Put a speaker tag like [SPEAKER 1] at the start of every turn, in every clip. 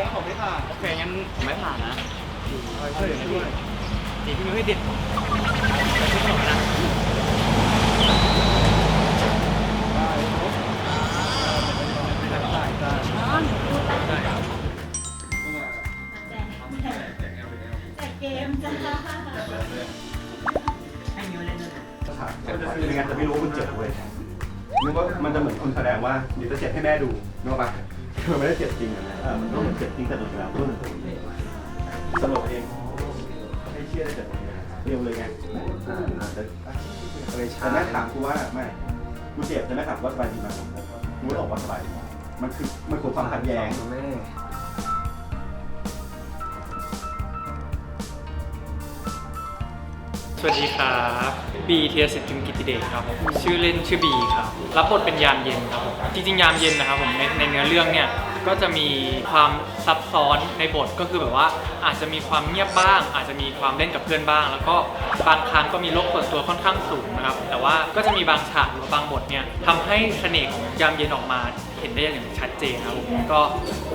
[SPEAKER 1] อบไม่ผ่าน
[SPEAKER 2] โอเคงั้นผมไม่ผ่านนะ
[SPEAKER 1] ช่วยช่วย
[SPEAKER 2] จริงพี่ไม่เด็ดผมแต่พี่ไม่นะ
[SPEAKER 1] ได้ได้
[SPEAKER 3] แต่เกมจ้า
[SPEAKER 2] ให้มิวเล่นด้วยนะ
[SPEAKER 1] ไม่งั้นจะไม่รู้ว่าคุณเจ็บเว้ย นึกว่ามันจะเหมือนคุณแสดงว่าเดี๋ยวจะเจ็บให้แม่ดูนึกออกปะมันไม่ได้เจ็บจริงอะนะเออมันต้องเหมือนเจ็บจริงแต่ดูแล้วรู้สึกสลบเองให้เชื่อได้แต่เร็วเลยไงอ่าอ่าแต่แต่แม่ถามกูว่าไม่กูเจ็บแต่แม่ถามว่าสบายดีไหมกูบอกว่าสบายมันคือมันคือความขัดแย้ง
[SPEAKER 4] แม่
[SPEAKER 2] สวัสดีครับบีเทียสิทธิ์จุนกิติเดชครับผมชื่อเล่นชื่อบีครับ รับบทเป็นยามเย็นครับผมจริงๆ ยามเย็นนะครับผมในในเนื้อเรื่องเนี่ยก็จะมีความซับซ้อนในบทก็คือแบบว่าอาจจะมีความเงียบบ้าง อาจจะมีความเล่นกับเพื่อนบ้าง แล้วก็บางครั้งก็มีโลกส่วนตัวค่อนข้างสูงนะครับแต่ว่าก็จะมีบางฉากหรือบางบทเนี่ยทำให้เสน่ห์ของยามเย็นออกมาเห็นได้อย่างชัดเจนครับผมก็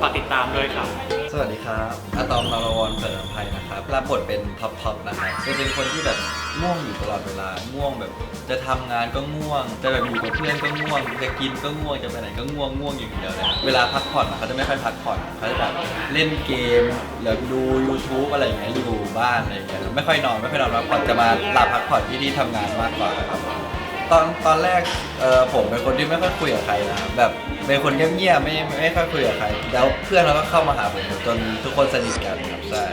[SPEAKER 2] ฝากติดตามด้วยครับ
[SPEAKER 4] สวัสดีครับอะตอมนารวรเปิดอภัยนะครับ รับบทเป็นท็อปท็อปนะครับจะเป็นคนที่แบบง่วงอยู่ตลอดเวลา ง่วงแบบ จะทำงานก็ง่วง จะแบบอยู่กับเพื่อนก็ง่วง จะกินก็ง่วง จะไปไหนก็ง่วง ง่วงอย่างเดียวเลย เวลาพักผ่อนเขาจะไม่ค่อยพักผ่อนเขาจะแบบเล่นเกมหรือดู YouTube อะไรอย่างเงี้ย อยู่บ้านอะไรอย่างเงี้ย ไม่ค่อยนอน ไม่ค่อยนอนพักผ่อนจะมาหลับพักผ่อนที่ที่ทำงานมากกว่าครับ ตอนตอนแรกเออผมเป็นคนที่ไม่ค่อยคุยกับใครนะครับแบบเป็นคนเงียบๆไม่ไม่ค่อยคุยกับใคร แล้วเพื่อนเราก็เข้ามาหาผมจนทุกคนสนิทกันครับใช่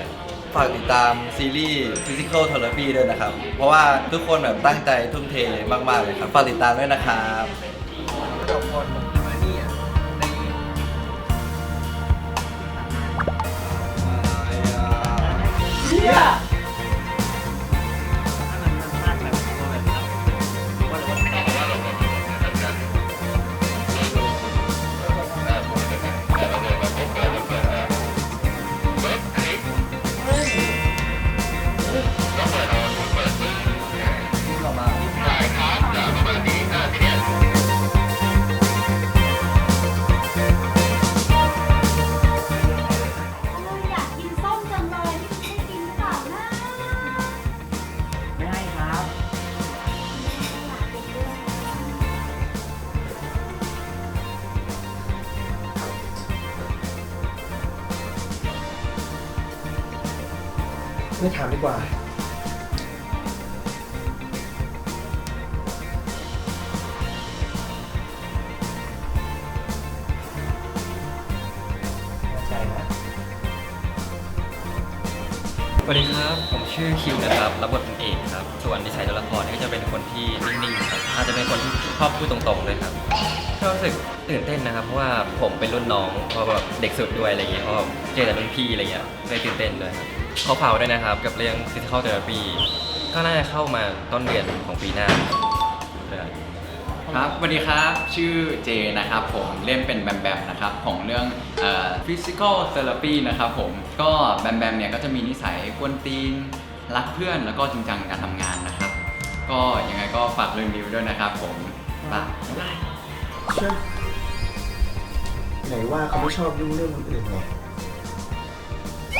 [SPEAKER 4] ฝากติดตามซีรีส์ Physical Therapy ด้วยนะครับ เพราะว่าทุกคนแบบตั้งใจทุ่มเทมากๆเลยครับฝากติดตามด้วยนะครับ
[SPEAKER 3] อย
[SPEAKER 4] ไม่ถามดีกว่า
[SPEAKER 5] สวัสดีครับ ผมชื่อคิวนะครับ รับบทเป็นเอกครับ ส่วนนิสัยตัวละครนี่ก็จะเป็นคนที่นิ่งๆครับ อาจจะเป็นคนที่ชอบพูดตรงๆเลยครับก็รู้สึกตื่นเต้นนะครับ เพราะว่าผมเป็นรุ่นน้องเพราะแบบเด็กสุดด้วยอะไรอย่างเงี้ยเพราะว่าเจอแต่รุ่นพี่อะไรเงี้ยเลยตื่นเต้นด้วยครับ ขอฝากไว้ด้วยนะครับ กับเรื่อง physical therapy ก็น่าจะเข้ามาต้นเดือนของปีหน้าครับ
[SPEAKER 6] ครับสวัสดีครับ ชื่อเจนะครับผมเล่นเป็นแบมแบมนะครับของเรื่องเอ่อ physical therapy นะครับผมก็แบมแบมเนี่ยก็จะมีนิสัยกวนตีน รักเพื่อนแล้วก็จริงจังในการทำงานนะครับ ก็ยังไงก็ฝากเรื่องนี้ไว้ด้วยนะครับผมบ๊ายบาย
[SPEAKER 4] เชื่อไหนว่าเขาไม่ชอบยุ่งเรื่องคนอื่นไง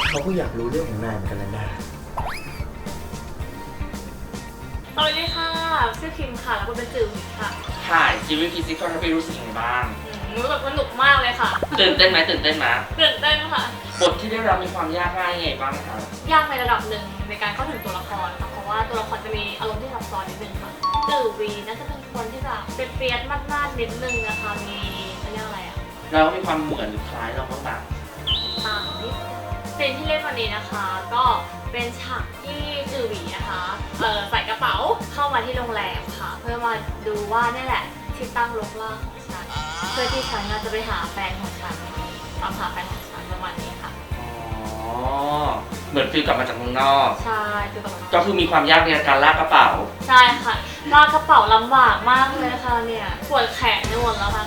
[SPEAKER 4] เขาก็อยากรู้เรื่องของนายเหมือนกันแล้วนะ
[SPEAKER 7] สวัสดีค่ะชื่อคิมค่ะแล้วก็เป็นจือหมิงค่ะ
[SPEAKER 8] ถ่ายชีวิตฟิสิกอลไปรู้สึกยังไงบ้าง
[SPEAKER 7] อืมรู้สึกสนุกมากเลยค่ะ
[SPEAKER 8] ตื่นเต้นไหมตื่นเต้นไหม
[SPEAKER 7] ตื่นเต้นค่ะ
[SPEAKER 8] บทที่ได้รับมีความยากง่ายยังไงบ้างคะ
[SPEAKER 7] ยากในระดับหนึ่งในการเข้าถึงตัวละครค่ะเพราะว่าตัวละครจะมีอารมณ์ที่ซับซ้อนนิดนึงค่ะจือวีน่าจะเป็นคนที่แบบเป็นเฟียสมากๆนิดนึงนะคะมีเขาเรียกอะไรอะ
[SPEAKER 8] แล้วมีความเหมือนหรือคล้ายเราบ้างไหม
[SPEAKER 7] ต่างนิด ซีนที่เล่นวันนี้นะคะ ก็เป็นฉากที่จือหวีนะคะเอ่อใส่กระเป๋าเข้ามาที่โรงแรมค่ะ เพื่อมาดูว่าเนี่ยแหละที่ตั้งลกล่างของฉันเพื่อที่ฉันน่ะจะไปหาแฟนของฉันตามหาแฟนของฉันประมาณนี้ค่ะ
[SPEAKER 8] อ๋อเหมือนฟิลกลับมาจากเมืองนอก
[SPEAKER 7] ใช่คือประมาณ
[SPEAKER 8] ก็
[SPEAKER 7] นั้น
[SPEAKER 8] คือมีความยากในการลากกระเป๋า
[SPEAKER 7] ใช่ค่ะลากกระเป๋าลำบากมากเลยค่ะเนี่ยปวดแขนไปหมดแล้วค่ะ